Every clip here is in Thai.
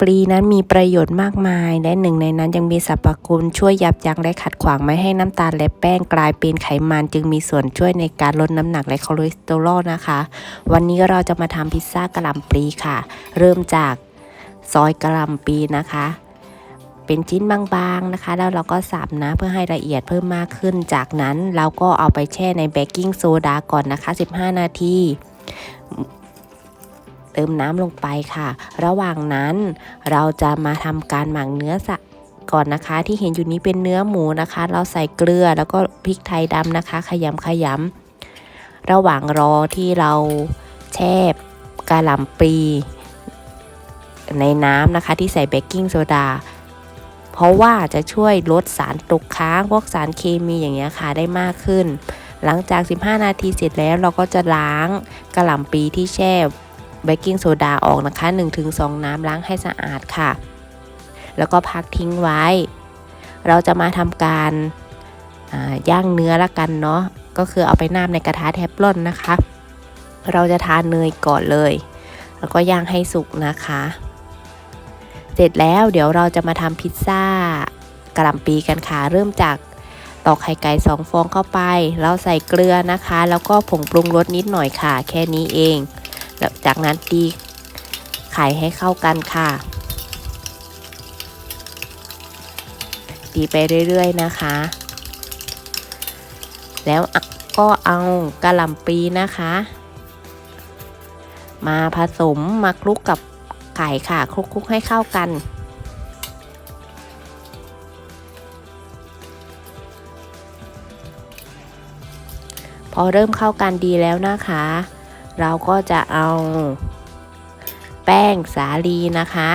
ปลีนั้นมีประโยชน์มากมาย และหนึ่งในนั้นยังมีสรรพคุณช่วยยับยั้งและขัดขวางไม่ให้น้ำตาลและแป้งกลายเป็นไขมัน จึงมีส่วนช่วยในการลดน้ำหนักและคอเลสเตอรอลนะคะ วันนี้เราจะมาทำพิซซ่ากะหล่ำปลีค่ะ เริ่มจากซอยกะหล่ำปลีนะคะ เป็นชิ้นบางๆนะคะ แล้วเราก็สับนะเพื่อให้ละเอียดเพิ่มมากขึ้น จากนั้นเราก็เอาไปแช่ในเบกกิ้งโซดาก่อนนะคะ 15 นาที ติมน้ำลงไปค่ะ ระหว่างนั้นเราจะมาทำการหมักเนื้อสัตว์ก่อนนะคะ ที่เห็นอยู่นี้เป็นเนื้อหมูนะคะ เราใส่เกลือแล้วก็พริกไทยดำนะคะ ขยำขยำระหว่างรอที่เราแช่กะหล่ำปลีในน้ำนะคะ ที่ใส่เบกกิ้งโซดาเพราะว่าจะช่วยลดสารตกค้างพวกสารเคมีอย่างเงี้ยค่ะได้มากขึ้น หลังจาก 15 นาทีเสร็จแล้วเราก็จะล้างกะหล่ำปลีที่แช่ เบกกิ้งโซดาออกนะคะ 1-2 น้ำล้างให้สะอาดค่ะ แล้วก็พักทิ้งไว้ เราจะมาทำการย่างเนื้อละกันเนาะก็คือเอาไปน้ำในกระทะเทฟลอนนะคะ เราจะทานเนยก่อนเลย แล้วก็ย่างให้สุกนะคะ เสร็จแล้วเดี๋ยวเราจะมาทำพิซซ่ากะลำปีกันค่ะ เริ่มจากตอกไข่ไก่สองฟองเข้าไป เราใส่เกลือนะคะ แล้วก็ผงปรุงรสนิดหน่อยค่ะ แค่นี้เอง แล้วจากนั้นตีไข่ให้เข้ากันค่ะ ตีไปเรื่อยๆนะคะ แล้วก็เอากะหล่ำปีนะคะ มาผสมมาคลุกกับไก่ค่ะคลุกๆให้เข้ากันพอเริ่มเข้ากันดีแล้วนะคะ เราก็จะเอาแป้งสาลีนะคะ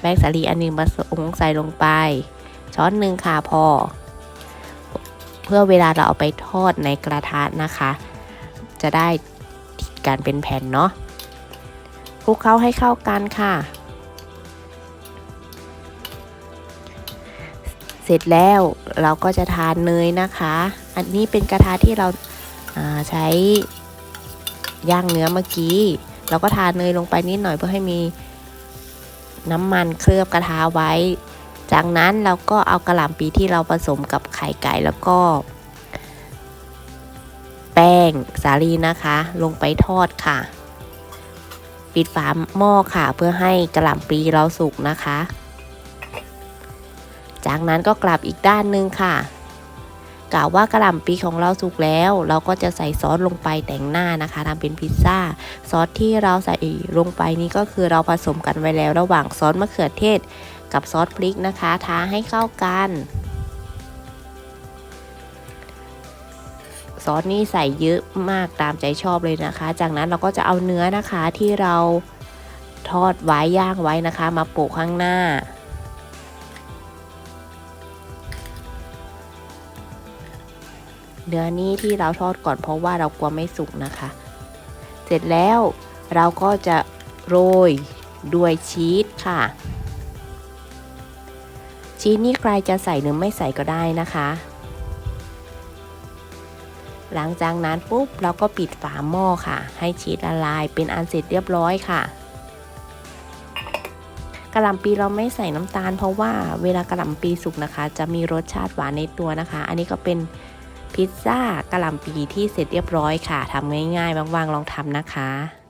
แป้งสาลีอันหนึงผสมใส่ลงไป ช้อนหนึ่งค่ะพอ เพื่อเวลาเราเอาไปทอดในกระทะนะคะ จะได้การเป็นแผ่นเนาะคลุกเคล้าให้เข้ากันค่ะ เสร็จแล้วเราก็จะทานเนยนะคะ อันนี้เป็นกระทะที่เราใช้ ย่างเนื้อเมื่อกี้ เราก็ทาเนยลงไปนิดหน่อยเพื่อให้มีน้ำมันเคลือบกระทะไว้ จากนั้นเราก็เอากระหล่ำปีที่เราผสมกับไข่ไก่แล้วก็ แป้งสาลีนะคะ ลงไปทอดค่ะ ปิดฝาหม้อค่ะ เพื่อให้กระหล่ำปีเราสุกนะคะ จากนั้นก็กลับอีกด้านนึงค่ะ กล่าวว่ากระหล่ำปีของเราสุกแล้ว เราก็จะใส่ซอสลงไปแต่งหน้านะคะทำเป็นพิซซ่า ซอสที่เราใส่ลงไปนี้ก็คือเราผสมกันไว้แล้ว ระหว่างซอสมะเขือเทศ กับซอสพริกนะคะ ทาให้เข้ากันซอสนี่ใส่เยอะมากตามใจชอบเลยนะคะ จากนั้นเราก็จะเอาเนื้อนะคะที่เราทอดไว้ย่างไว้นะคะ มาโปะข้างหน้า เนื้อนี้ที่เราทอดก่อนเพราะว่าเรากลัวไม่สุกนะคะ เสร็จแล้วเราก็จะโรยด้วยชีสค่ะ ชีสนี่ใครจะใส่หรือไม่ใส่ก็ได้นะคะ หลังจากนั้นปุ๊บเราก็ปิดฝาหม้อค่ะ ให้ชีสละลายเป็นอันเสร็จเรียบร้อยค่ะกระหล่ำปีเราไม่ใส่น้ำตาล เพราะว่าเวลากระหล่ำปีสุกนะคะ จะมีรสชาติหวานในตัวนะคะ อันนี้ก็เป็น พิซซ่ากะหล่ำปีที่เสร็จเรียบร้อยค่ะทำง่ายๆว่างๆลองทำนะคะ